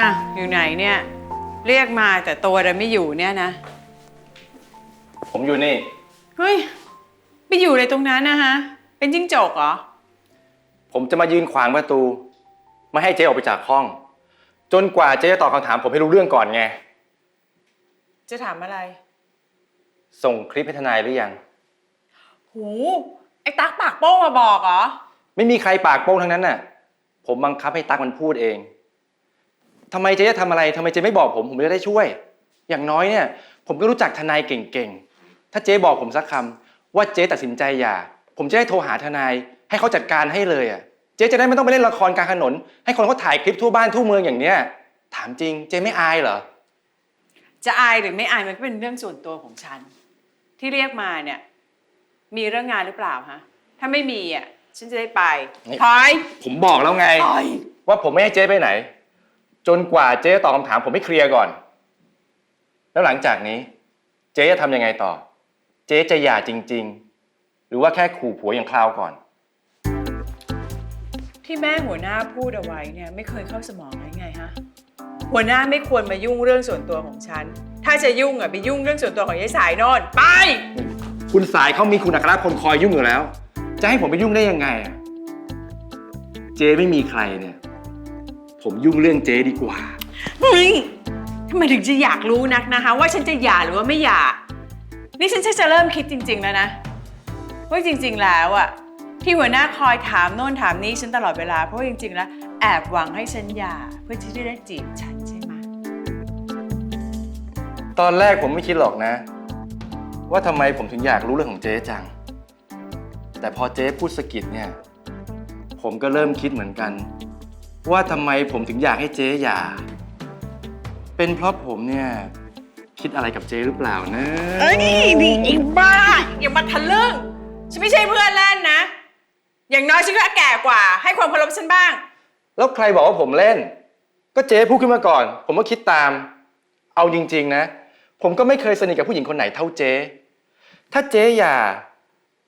อะ อยู่ไหนเนี่ย เรียกมาแต่ตัวเราไม่อยู่เนี่ยนะ ผมอยู่นี่ เฮ้ยไปอยู่เลยตรงนั้นนะฮะ เป็นจิ้งจกเหรอ ผมจะมายืนขวางประตู ไม่ให้เจ๊ออกไปจากห้อง จนกว่าเจ๊จะตอบคำถามผมให้รู้เรื่องก่อนไง จะถามอะไร ส่งคลิปให้ทนายหรือยัง หู ไอ้ตั๊กปากโป้งมาบอกเหรอ ไม่มีใครปากโป้งทั้งนั้นน่ะ ผมบังคับให้ตั๊กมันพูดเอง ทำไมเจ๊จะทำอะไรทำไมเจ๊ไม่บอกผม ผมจะได้ช่วย อย่างน้อยเนี่ย ผมก็รู้จักทนายเก่งๆ ถ้าเจ๊บอกผมสักคำว่าเจ๊ตัดสินใจหย่า ผมจะได้โทรหาทนาย ให้เขาจัดการให้เลยอะ เจ๊จะได้ไม่ต้องไปเล่นละครกลางถนน ให้คนเขาถ่ายคลิปทั่วบ้านทั่วเมืองอย่างเนี้ย ถามจริง เจ๊ไม่อายเหรอ จะอายหรือไม่อายมันก็เป็นเรื่องส่วนตัวของฉัน ที่เรียกมาเนี่ย มีเรื่องงานหรือเปล่าฮะ ถ้าไม่มีอะฉันจะได้ไปนี่ ถอยผมบอกแล้วไง ถอย ว่าผมไม่ให้เจ๊ไปไหน จนกว่าเจ๊จะตอบคำถามผมไม่เคลียร์ก่อน แล้วหลังจากนี้ เจ๊จะทำยังไงต่อ เจ๊จะหย่าจริง ๆ หรือว่าแค่ขู่ผัวอย่างคราวก่อน ที่แม่หัวหน้าพูดเอาไว้เนี่ยไม่เคยเข้าสมองเลยไงฮะหัวหน้าไม่ควรมายุ่งเรื่องส่วนตัวของฉัน ถ้าจะยุ่งอะไปยุ่งเรื่องส่วนตัวของยายสายโนอนไป คุณสายเขามีคุณอัครพลคอยยุ่งอยู่แล้ว จะให้ผมไปยุ่งได้ยังไงอะเจ๊ไม่มีใครเนี่ย ผมยุ่งเรื่องเจ๊ดีกว่าเฮ้ยทำไมถึงจะอยากรู้นักนะคะ ว่าฉันจะหย่าหรือว่าไม่หย่า นี่ฉันชักจะเริ่มคิดจริง ๆ แล้วนะ ว่าจริง ๆ แล้วอะที่หัวหน้าคอยถามโน่นถามนี้ฉันตลอดเวลา เพราะว่าจริง ๆ แล้ว แอบหวังให้ฉันหย่าเพื่อที่จะได้จีบฉันใช่ไหมตอนแรกผมไม่คิดหรอกนะ ว่าทำไมผมถึงอยากรู้เรื่องของเจ๊จัง แต่พอเจ๊พูดสะกิดเนี่ย ผมก็เริ่มคิดเหมือนกัน ว่าทำไมผมถึงอยากให้เจ๊หย่า เป็นเพราะผมเนี่ย คิดอะไรกับเจ๊หรือเปล่านะ เอ้ยนี่อีบ้า อย่ามาทะลึ่ง ฉันไม่ใช่เพื่อนเล่นนะ อย่างน้อยฉันก็แก่กว่า ให้ความเคารพฉันบ้าง แล้วใครบอกว่าผมเล่น ก็เจ๊พูดขึ้นมาก่อน ผมก็คิดตาม เอาจริง ๆ นะ ผมก็ไม่เคยสนิทกับผู้หญิงคนไหนเท่าเจ๊ ถ้าเจ๊หย่า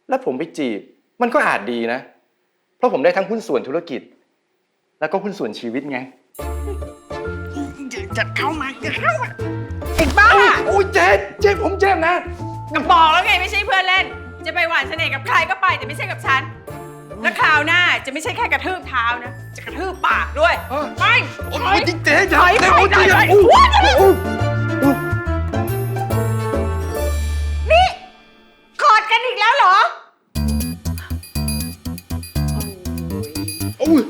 แล้วผมไปจีบ มันก็อาจดีนะ เพราะผมได้ทั้งหุ้นส่วนธุรกิจ แล้วก็หุ้นส่วนชีวิตไง จัดเข้ามาอย่เข้ามาไอ้บ้าโอ้ยเจ็บเจ็บผมเจ็บนะ ก็บอกแล้วไงไม่ใช่เพื่อนเล่น จะไปหวานเสน่ห์กับใครก็ไปแต่ไม่ใช่กับฉัน แล้วคราวหน้าจะไม่ใช่แค่กระทืบเท้านะ จะกระทืบปากด้วยเออ ไปโอ้ยจริเจ๊ถอยถอยถอยถยนี่กอดกันอีกแล้วเหรออุ้ย